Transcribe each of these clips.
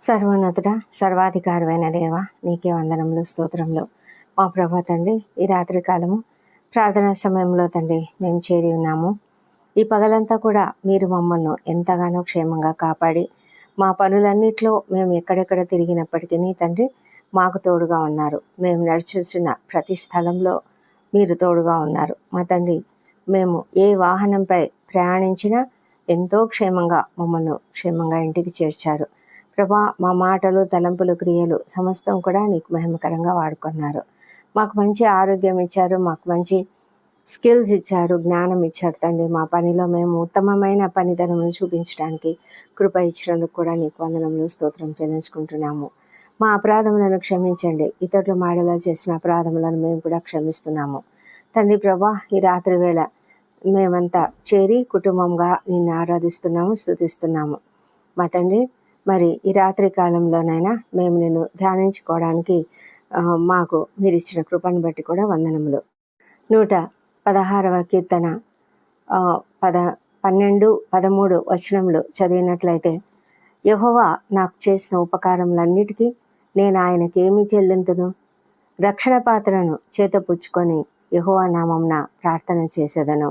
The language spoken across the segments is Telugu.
సర్వోన్నతుడ సర్వాధికారమైన దేవ నీకే వందనములు స్తోత్రములు. మా ప్రభా తండ్రి ఈ రాత్రి కాలము ప్రార్థనా సమయంలో తండ్రి మేము చేరి ఉన్నాము. ఈ పగలంతా కూడా మీరు మమ్మల్ని ఎంతగానో క్షేమంగా కాపాడి మా పనులన్నిట్లో మేము ఎక్కడెక్కడ తిరిగినప్పటికీ తండ్రి మాకు తోడుగా ఉన్నారు. మేము నడిచిన ప్రతి స్థలంలో మీరు తోడుగా ఉన్నారు. మా తండ్రి మేము ఏ వాహనంపై ప్రయాణించినా ఎంతో క్షేమంగా మమ్మల్ని క్షేమంగా ఇంటికి చేర్చారు. ప్రభా మా మాటలు తలంపులు క్రియలు సమస్తం కూడా నీకు మహిమకరంగా వాడుకున్నారు. మాకు మంచి ఆరోగ్యం ఇచ్చారు మాకు మంచి స్కిల్స్ ఇచ్చారు జ్ఞానం ఇచ్చారు తండ్రి. మా పనిలో మేము ఉత్తమమైన పనితనమును చూపించడానికి కృప ఇచ్చినందుకు కూడా నీకు వందనములు స్తోత్రం చెల్లించుకుంటున్నాము. మా అపరాధములను క్షమించండి. ఇతరులు మాడలా చేసిన అపరాధములను మేము కూడా క్షమిస్తున్నాము. తండ్రి ప్రభా ఈ రాత్రి వేళ మేమంతా చేరి కుటుంబంగా నిన్ను ఆరాధిస్తున్నాము స్థుతిస్తున్నాము. మా తండ్రి మరి ఈ రాత్రి కాలంలోనైనా మేము నేను ధ్యానించుకోవడానికి మాకు మీరు ఇచ్చిన కృపను బట్టి కూడా వందనములు. నూట పదహారవ కీర్తన పద పన్నెండు పదమూడు వచనములు చదివినట్లయితే యహోవా నాకు చేసిన ఉపకారములన్నిటికీ నేను ఆయనకి ఏమి చెల్లింతును? రక్షణ పాత్రను చేతపుచ్చుకొని యహోవా నామంన ప్రార్థన చేసేదను.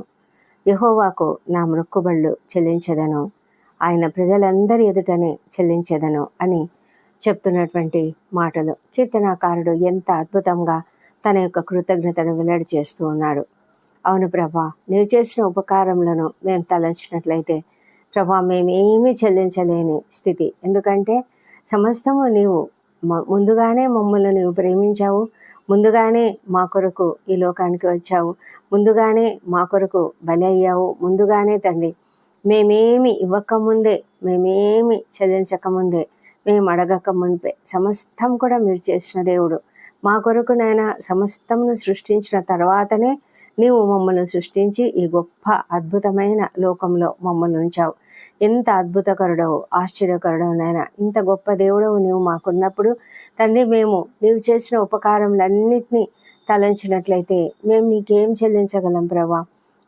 యహోవాకు నా మృక్కుబళ్ళు చెల్లించదను. ఆయన ప్రజలందరి ఎదుటనే చెల్లించెదను అని చెప్తున్నటువంటి మాటలు. కీర్తనాకారుడు ఎంత అద్భుతంగా తన యొక్క కృతజ్ఞతను వెల్లడి చేస్తూ ఉన్నాడు. అవును ప్రభా నీవు చేసిన ఉపకారములను మేము తలంచినట్లయితే ప్రభా మేమేమీ చెల్లించలేని స్థితి. ఎందుకంటే సమస్తము నీవు ముందుగానే మమ్మల్ని నీవు ప్రేమించావు. ముందుగానే మా కొరకు ఈ లోకానికి వచ్చావు. ముందుగానే మా కొరకు బలి అయ్యావు. ముందుగానే తండ్రి మేమేమి ఇవ్వకముందే మేమేమి చెల్లించకముందే మేము అడగక మునిపే సమస్తం కూడా మీరు చేసిన దేవుడు. మా కొరకు నాయన సమస్తమును సృష్టించిన తర్వాతనే నీవు మమ్మల్ని సృష్టించి ఈ గొప్ప అద్భుతమైన లోకంలో మమ్మల్ని ఉంచావు. ఎంత అద్భుతకరుడవు ఆశ్చర్యకరుడవు నాయన. ఇంత గొప్ప దేవుడవు నీవు మాకున్నప్పుడు తండ్రి మేము నీవు చేసిన ఉపకారములన్నిటినీ తలంచినట్లయితే మేము నీకేం చెల్లించగలం ప్రభా?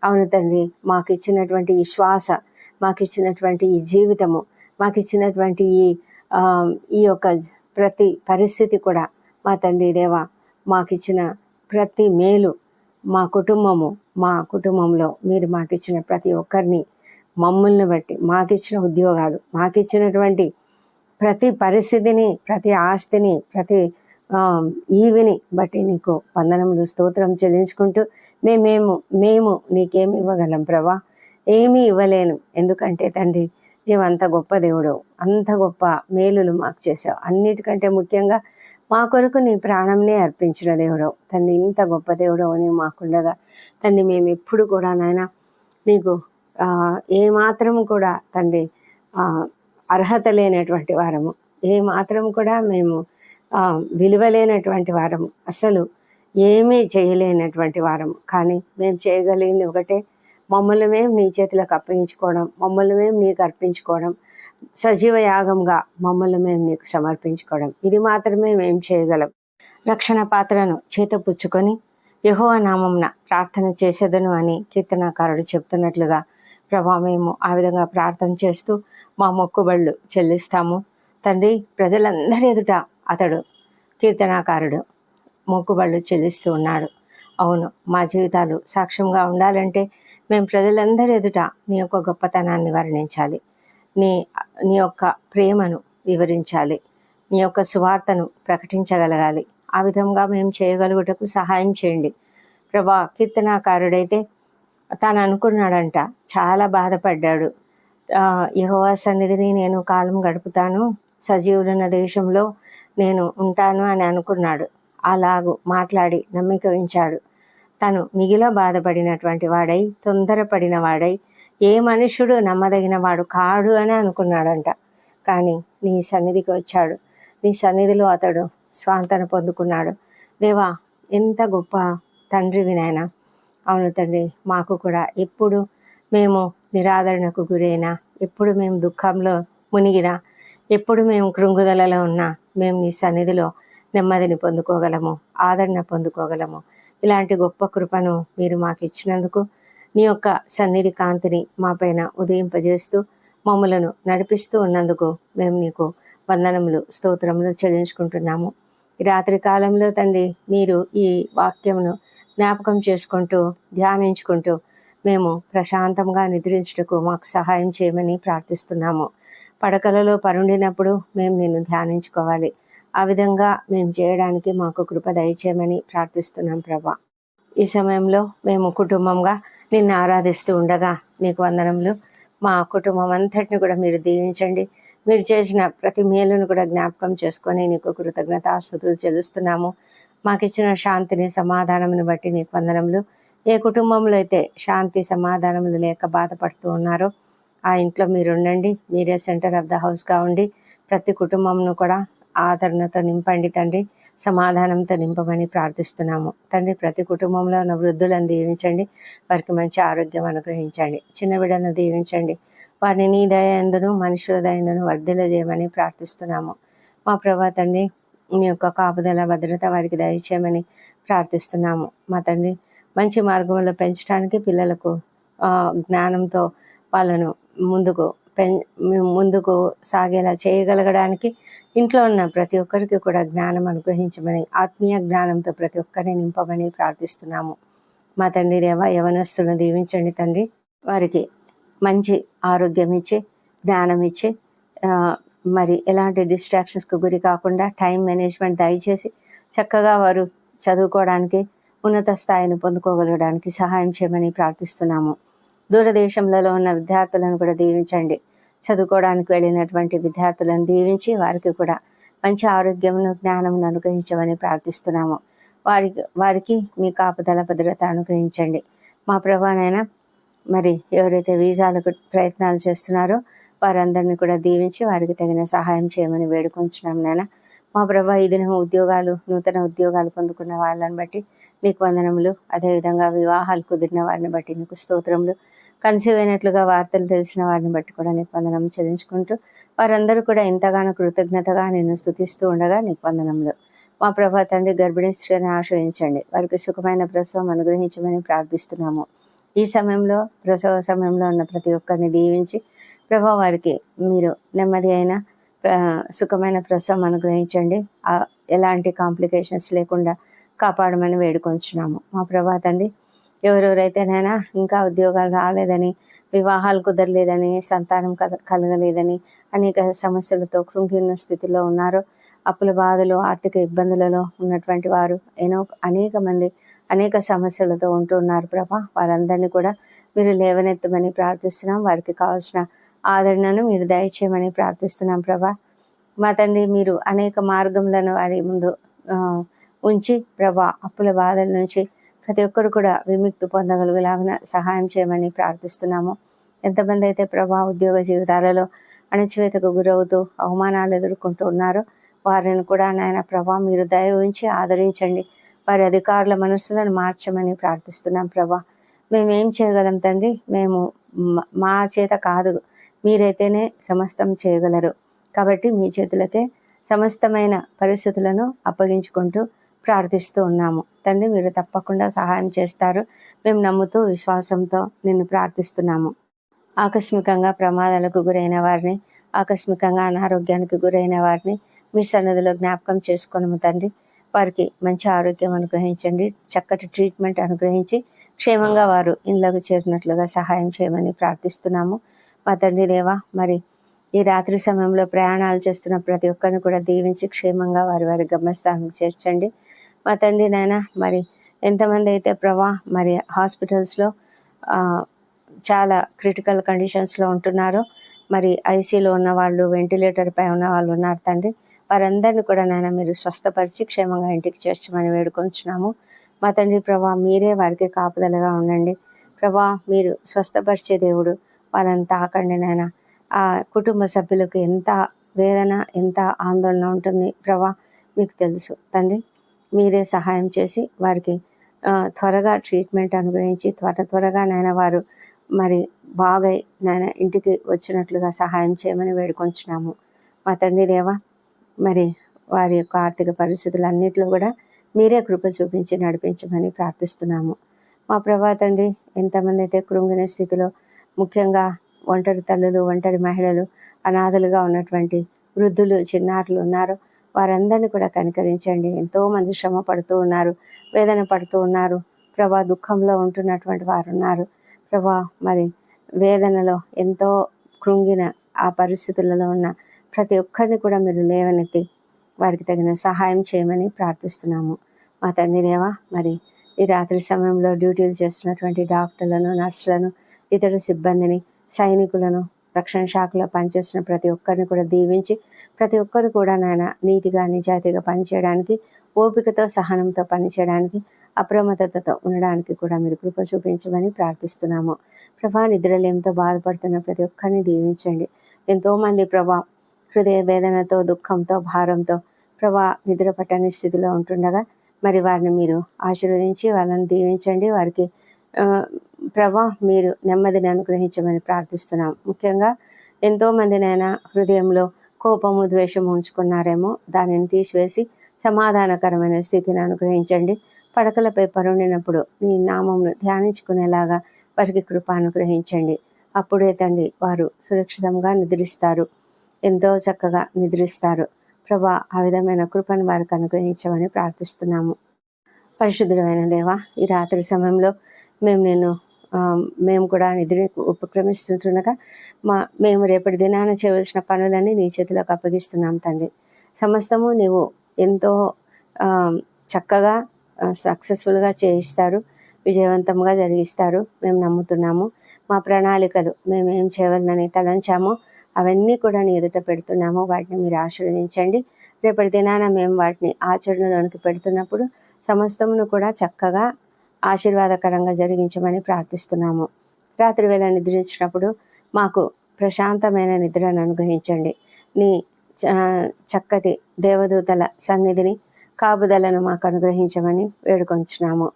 అవును తండ్రి మాకు ఇచ్చినటువంటి ఈ శ్వాస మాకు ఇచ్చినటువంటి ఈ జీవితము మాకు ఇచ్చినటువంటి ఈ ఈ యొక్క ప్రతి పరిస్థితి కూడా మా తండ్రి దేవా మాకు ఇచ్చిన ప్రతి మేలు మా కుటుంబము మా కుటుంబంలో మీరు మాకు ఇచ్చిన ప్రతి ఒక్కరిని మమ్మల్ని బట్టి మాకిచ్చిన ఉద్యోగాలు మాకిచ్చినటువంటి ప్రతి పరిస్థితిని ప్రతి ఆస్తిని ప్రతి ఈవిని బట్టి నీకు వందనములు స్తోత్రం చెల్లించుకుంటూ మేమేము మేము నీకేమి ఇవ్వగలం ప్రభా? ఏమీ ఇవ్వలేను. ఎందుకంటే తండ్రి నీవు అంత గొప్ప దేవుడు అంత గొప్ప మేలులు మాకు చేసావు అన్నిటికంటే ముఖ్యంగా మా కొరకు నీ ప్రాణంనే అర్పించిన దేవుడు. తండ్రి ఇంత గొప్ప దేవుడు అని మాకుండగా తండ్రి మేము ఎప్పుడు కూడా నాయన నీకు ఏమాత్రం ఏ మాత్రం కూడా తండ్రి అర్హత లేనటువంటి వారము. ఏ మాత్రం కూడా మేము విలువలేనటువంటి వారము. అసలు ఏమీ చేయలేనటువంటి వారము. కానీ మేము చేయగలిగింది ఒకటే మమ్మల్ని మేము నీ చేతులకు అప్పగించుకోవడం మమ్మల్ని మేము నీకు అర్పించుకోవడం సజీవ యాగంగా మమ్మల్ని మేము నీకు సమర్పించుకోవడం. ఇది మాత్రమే మేము చేయగలం. రక్షణ పాత్రను చేతపుచ్చుకొని యహోవ నామంన ప్రార్థన చేసేదను అని కీర్తనాకారుడు చెప్తున్నట్లుగా ప్రభా మేము ఆ విధంగా ప్రార్థన చేస్తూ మా మొక్కుబళ్ళు చెల్లిస్తాము. తండ్రి ప్రజలందరి ఎదుట అతడు కీర్తనాకారుడు మొక్కుబళ్ళు చెల్లిస్తూ ఉన్నాడు అవును మా జీవితాలు సాక్ష్యంగా ఉండాలంటే మేము ప్రజలందరి ఎదుట నీ యొక్క గొప్పతనాన్ని వర్ణించాలి. నీ నీ యొక్క ప్రేమను వివరించాలి. నీ యొక్క సువార్తను ప్రకటించగలగాలి. ఆ విధంగా మేము చేయగలుగుటకు సహాయం చేయండి. ప్రభా కీర్తనాకారుడైతే తాను అనుకున్నాడంట చాలా బాధపడ్డాడు. యహోవా సన్నిధిని నేను కాలం గడుపుతాను సజీవులున్న దేశంలో నేను ఉంటాను అని అనుకున్నాడు. అలాగు మాట్లాడి నమ్మిక ఉంచాడు. తను మిగిల బాధపడినటువంటి వాడై తొందరపడిన వాడై ఏ మనుషుడు నమ్మదగిన వాడు కాడు అని అనుకున్నాడంట. కానీ నీ సన్నిధికి వచ్చాడు. నీ సన్నిధిలో అతడు స్వాంతన పొందుకున్నాడు. దేవా ఎంత గొప్ప తండ్రి వినాయన అవును తండ్రి మాకు కూడా ఎప్పుడు మేము నిరాదరణకు గురైనా ఎప్పుడు మేము దుఃఖంలో మునిగినా ఎప్పుడు మేము కృంగుదలలో ఉన్నా మేము నీ సన్నిధిలో నెమ్మదిని పొందుకోగలము ఆదరణ పొందుకోగలము. ఇలాంటి గొప్ప కృపను మీరు మాకు ఇచ్చినందుకు మీ యొక్క సన్నిధి కాంతిని మా పైన ఉదయింపజేస్తూ మమ్మలను నడిపిస్తూ ఉన్నందుకు మేము నీకు వందనములు స్తోత్రములు చెల్లించుకుంటున్నాము. రాత్రి కాలంలో తండ్రి మీరు ఈ వాక్యమును జ్ఞాపకం చేసుకుంటూ ధ్యానించుకుంటూ మేము ప్రశాంతంగా నిద్రించుటకు మాకు సహాయం చేయమని ప్రార్థిస్తున్నాము. పడకలలో పరుండినప్పుడు మేము నిన్ను ధ్యానించుకోవాలి. ఆ విధంగా మేము చేయడానికి మాకు కృప దయచేయమని ప్రార్థిస్తున్నాం ప్రభా. ఈ సమయంలో మేము కుటుంబంగా నిన్ను ఆరాధిస్తూ ఉండగా నీకు వందనములు. మా కుటుంబం అంతటిని కూడా మీరు దీవించండి. మీరు చేసిన ప్రతి మేలును కూడా జ్ఞాపకం చేసుకొని నీకు కృతజ్ఞతాస్తుతులు చెల్లిస్తున్నాము. మాకిచ్చిన శాంతిని సమాధానమును బట్టి నీకు వందనములు. ఏ కుటుంబంలో అయితే శాంతి సమాధానములు లేక బాధపడుతూ ఉన్నారో ఆ ఇంట్లో మీరు ఉండండి మీరే సెంటర్ ఆఫ్ ద హౌస్గా ఉండి ప్రతి కుటుంబంను కూడా ఆదరణతో నింపండి తండ్రి. సమాధానంతో నింపమని ప్రార్థిస్తున్నాము. తండ్రి ప్రతి కుటుంబంలో ఉన్న వృద్ధులను దీవించండి. వారికి మంచి ఆరోగ్యం అనుగ్రహించండి. చిన్న బిడ్డను దీవించండి. వారిని నీ దయందును మనుషుల దయందును వర్ధిల చేయమని ప్రార్థిస్తున్నాము. మా ప్రభా తండ్రి నీ యొక్క కాపుదల భద్రత వారికి దయచేయమని ప్రార్థిస్తున్నాము. మా తండ్రి మంచి మార్గంలో పెంచడానికి పిల్లలకు జ్ఞానంతో వాళ్ళను ముందుకు పెం ముందుకు సాగేలా చేయగలగడానికి ఇంట్లో ఉన్న ప్రతి ఒక్కరికి కూడా జ్ఞానం అనుగ్రహించమని ఆత్మీయ జ్ఞానంతో ప్రతి ఒక్కరిని నింపమని ప్రార్థిస్తున్నాము. మా తండ్రి దేవ యవనస్తులను దీవించండి తండ్రి. వారికి మంచి ఆరోగ్యం ఇచ్చి జ్ఞానం ఇచ్చి మరి ఎలాంటి డిస్ట్రాక్షన్స్కు గురి కాకుండా టైం మేనేజ్మెంట్ దయచేసి చక్కగా వారు చదువుకోవడానికి ఉన్నత స్థాయిని పొందుకోగలగడానికి సహాయం చేయమని ప్రార్థిస్తున్నాము. దూరదేశంలో ఉన్న విద్యార్థులను కూడా దీవించండి. చదువుకోవడానికి వెళ్ళినటువంటి విద్యార్థులను దీవించి వారికి కూడా మంచి ఆరోగ్యమును జ్ఞానమును అనుగ్రహించమని ప్రార్థిస్తున్నాము. వారికి వారికి మీ కాపుదల భద్రత అనుగ్రహించండి. మా ప్రభానైనా మరి ఎవరైతే వీసాలకు ప్రయత్నాలు చేస్తున్నారో వారందరినీ కూడా దీవించి వారికి తగిన సహాయం చేయమని వేడుకుంటున్నాం నాయన. మా ప్రభా ఈ దినం ఉద్యోగాలు నూతన ఉద్యోగాలు పొందుకున్న వాళ్ళని బట్టి నీకు వందనములు అదేవిధంగా వివాహాలు కుదిరిన వారిని బట్టి నీకు స్తోత్రములు. కన్సీవ్ అయినట్లుగా వార్తలు తెలిసిన వారిని బట్టి కూడా నీకు వందనం చెల్లించుకుంటూ వారందరూ కూడా ఎంతగానో కృతజ్ఞతగా నేను స్థుతిస్తూ ఉండగా నీకు వందనంలో మా ప్రభా తండ్రి గర్భిణీ స్త్రీని ఆశ్రయించండి. వారికి సుఖమైన ప్రసవం అనుగ్రహించమని ప్రార్థిస్తున్నాము. ఈ సమయంలో ప్రసవ సమయంలో ఉన్న ప్రతి ఒక్కరిని దీవించి ప్రభా వారికి మీరు నెమ్మది అయిన సుఖమైన ప్రసవం అనుగ్రహించండి. ఎలాంటి కాంప్లికేషన్స్ లేకుండా కాపాడమని వేడుకొంచున్నాము. మా ప్రభా తండ్రి ఎవరెవరైతేనైనా ఇంకా ఉద్యోగాలు రాలేదని వివాహాలు కుదరలేదని సంతానం కలగలేదని అనేక సమస్యలతో కృంగిన్న స్థితిలో ఉన్నారు. అప్పుల బాధలు ఆర్థిక ఇబ్బందులలో ఉన్నటువంటి వారు ఎన్నో అనేక మంది అనేక సమస్యలతో ఉంటున్నారు ప్రభా. వారందరినీ కూడా మీరు లేవనెత్తమని ప్రార్థిస్తున్నాం. వారికి కావాల్సిన ఆదరణను మీరు దయచేయమని ప్రార్థిస్తున్నాం ప్రభా. మా తండ్రి మీరు అనేక మార్గములను వారి ముందు ఉంచి ప్రభా అప్పుల బాధల నుంచి ప్రతి ఒక్కరు కూడా విముక్తి పొందగలిగేలాగా సహాయం చేయమని ప్రార్థిస్తున్నాము. ఎంతమంది అయితే ప్రభా ఉద్యోగ జీవితాలలో అణచివేతకు గురవుతూ అవమానాలు ఎదుర్కొంటూ ఉన్నారో వారిని కూడా నాయన ప్రభా మీరు దయ ఉంచి ఆదరించండి. వారి అధికారుల మనస్సులను మార్చమని ప్రార్థిస్తున్నాం ప్రభా. మేమేం చేయగలం తండ్రి? మేము మా చేత కాదు. మీరైతేనే సమస్తం చేయగలరు. కాబట్టి మీ చేతులకే సమస్తమైన పరిస్థితులను అప్పగించుకుంటూ ప్రార్థిస్తూ ఉన్నాము. తండ్రి మీరు తప్పకుండా సహాయం చేస్తారు. మేము నమ్ముతూ విశ్వాసంతో నిన్ను ప్రార్థిస్తున్నాము. ఆకస్మికంగా ప్రమాదాలకు గురైన వారిని ఆకస్మికంగా అనారోగ్యానికి గురైన వారిని మీ సన్నదిలో జ్ఞాపకం చేసుకున్నాము తండ్రి. వారికి మంచి ఆరోగ్యం అనుగ్రహించండి. చక్కటి ట్రీట్మెంట్ అనుగ్రహించి క్షేమంగా వారు ఇండ్లకు చేరినట్లుగా సహాయం చేయమని ప్రార్థిస్తున్నాము. మా తండ్రి దేవా మరి ఈ రాత్రి సమయంలో ప్రయాణాలు చేస్తున్న ప్రతి ఒక్కరిని కూడా దీవించి క్షేమంగా వారి వారి గమ్యస్థానం చేర్చండి. మా తండ్రి నాయన మరి ఎంతమంది అయితే ప్రభా మరి హాస్పిటల్స్లో చాలా క్రిటికల్ కండిషన్స్లో ఉంటున్నారో మరి ఐసీలో ఉన్న వాళ్ళు వెంటిలేటర్ పై ఉన్న వాళ్ళు ఉన్నారు తండ్రి. వారందరినీ కూడా నాయన మీరు స్వస్థపరిచి క్షేమంగా ఇంటికి చేర్చమని వేడుకొంచున్నాము. మా తండ్రి ప్రభా మీరే వారికి కాపుదలగా ఉండండి. ప్రభా మీరు స్వస్థపరిచే దేవుడు వాళ్ళని తాకండి నాయన. ఆ కుటుంబ సభ్యులకు ఎంత వేదన ఎంత ఆందోళన ఉంటుంది ప్రభా మీకు తెలుసు తండ్రి. మీరే సహాయం చేసి వారికి త్వరగా ట్రీట్మెంట్ అనుగ్రహించి త్వర త్వరగా నాయన వారు మరి బాగా నాయన ఇంటికి వచ్చినట్లుగా సహాయం చేయమని వేడుకొంచున్నాము. మా తండ్రి దేవా మరి వారి యొక్క ఆర్థిక పరిస్థితులన్నింటిలో కూడా మీరే కృప చూపించి నడిపించమని ప్రార్థిస్తున్నాము. మా ప్రభా తండ్రి ఎంతమంది అయితే కృంగిన స్థితిలో ముఖ్యంగా ఒంటరి తల్లులు ఒంటరి మహిళలు అనాథలుగా ఉన్నటువంటి వృద్ధులు చిన్నారులు ఉన్నారు వారందరినీ కూడా కనికరించండి. ఎంతో మంది శ్రమ పడుతూ ఉన్నారు వేదన పడుతూ ఉన్నారు. ప్రభా దుఃఖంలో ఉంటున్నటువంటి వారు ఉన్నారు ప్రభా మరి వేదనలో ఎంతో కృంగిన ఆ పరిస్థితులలో ఉన్న ప్రతి ఒక్కరిని కూడా మీరు లేవనెత్తి వారికి తగిన సహాయం చేయమని ప్రార్థిస్తున్నాము. మా తండ్రి దేవా మరి ఈ రాత్రి సమయంలో డ్యూటీలు చేస్తున్నటువంటి డాక్టర్లను నర్సులను ఇతర సిబ్బందిని సైనికులను రక్షణ శాఖలో పనిచేస్తున్న ప్రతి ఒక్కరిని కూడా దీవించి ప్రతి ఒక్కరు కూడా నాయన నీతిగా నిజాయితీగా పనిచేయడానికి ఓపికతో సహనంతో పనిచేయడానికి అప్రమత్తతతో ఉండడానికి కూడా మీరు కృప చూపించమని ప్రార్థిస్తున్నాము. ప్రభా నిద్రలేమితో బాధపడుతున్న ప్రతి ఒక్కరిని దీవించండి. ఎంతోమంది ప్రభా హృదయ వేదనతో దుఃఖంతో భారంతో ప్రభా నిద్ర పట్టని స్థితిలో ఉంటుండగా మరి వారిని మీరు ఆశీర్వదించి వాళ్ళని దీవించండి. వారికి ప్రభా మీరు నెమ్మదిని అనుగ్రహించమని ప్రార్థిస్తున్నాం. ముఖ్యంగా ఎంతోమందినైనా హృదయంలో కోపము ద్వేషము ఉంచుకున్నారేమో దానిని తీసివేసి సమాధానకరమైన స్థితిని అనుగ్రహించండి. పడకలపై పరుండినప్పుడు మీ నామమును ధ్యానించుకునేలాగా వారికి కృప అనుగ్రహించండి. అప్పుడే తండ్రి వారు సురక్షితంగా నిద్రిస్తారు. ఎంతో చక్కగా నిద్రిస్తారు. ప్రభా ఆ విధమైన కృపను వారికి అనుగ్రహించమని ప్రార్థిస్తున్నాము. పరిశుద్ధమైన దేవ ఈ రాత్రి సమయంలో మేము నేను మేము కూడా నిద్ర ఉపక్రమిస్తుంటుండగా మా మేము రేపటి దినాన చేయవలసిన పనులన్నీ నీ చేతిలోకి అప్పగిస్తున్నాం తండ్రి. సమస్తము నీవు ఎంతో చక్కగా సక్సెస్ఫుల్గా చేయిస్తారు విజయవంతంగా జరిగిస్తారు. మేము నమ్ముతున్నాము. మా ప్రణాళికలు మేము ఏం చేయవాలని తలంచామో అవన్నీ కూడా నీ ఎదుట పెడుతున్నాము. వాటిని మీరు ఆశీర్వదించండి. రేపటి దినాన మేము వాటిని ఆచరణలోనికి పెడుతున్నప్పుడు సమస్తమును కూడా చక్కగా ఆశీర్వాదకరంగా జరిగించమని ప్రార్థిస్తున్నాము. రాత్రి వేళ నిద్రించినప్పుడు మాకు ప్రశాంతమైన నిద్రను అనుగ్రహించండి. నీ చ- చక్కటి దేవదూతల సన్నిధిని కాపుదలను మాకు అనుగ్రహించమని వేడుకొంచున్నాము.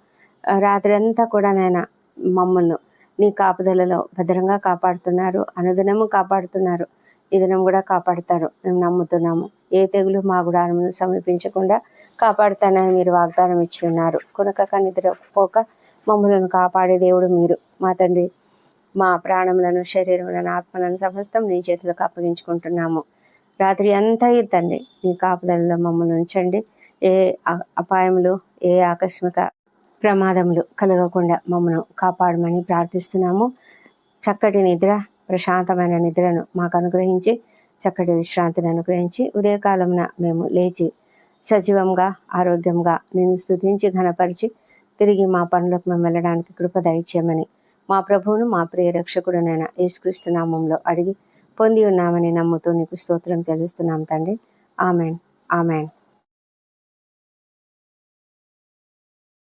రాత్రి అంతా కూడా నాయన మమ్మల్ని నీ కాపుదలలో భద్రంగా కాపాడుతున్నారు అనుదినము కాపాడుతున్నారు ఈ దినం కూడా కాపాడుతారు. మేము నమ్ముతున్నాము. ఏ తెగులు మా గుడారమును సమీపించకుండా కాపాడుతానని మీరు వాగ్దానం ఇచ్చి ఉన్నారు. కొనకక నిద్రపోక మమ్మలను కాపాడే దేవుడు మీరు. మా తండ్రి మా ప్రాణములను శరీరములను ఆత్మలను సమస్తం నీ చేతులకు అప్పగించుకుంటున్నాము. రాత్రి అంతా తండ్రి నీ కాపుదలలో మమ్మల్ని ఉంచండి. ఏ అపాయములు ఏ ఆకస్మిక ప్రమాదములు కలగకుండా మమ్మను కాపాడమని ప్రార్థిస్తున్నాము. చక్కటి నిద్ర ప్రశాంతమైన నిద్రను మాకు అనుగ్రహించి చక్కటి విశ్రాంతిని అనుగ్రహించి ఉదయకాలమున మేము లేచి సజీవంగా ఆరోగ్యంగా నేను స్తుతించి ఘనపరిచి తిరిగి మా పనులకు మేము వెళ్ళడానికి కృప దయచేయమని మా ప్రభువును మా ప్రియ రక్షకుడునైన యేసుక్రీస్తు నామంలో అడిగి పొంది ఉన్నామని నమ్ముతూ నీకు స్తోత్రం తెలుస్తున్నాం తండ్రి. ఆమెన్. ఆమెన్.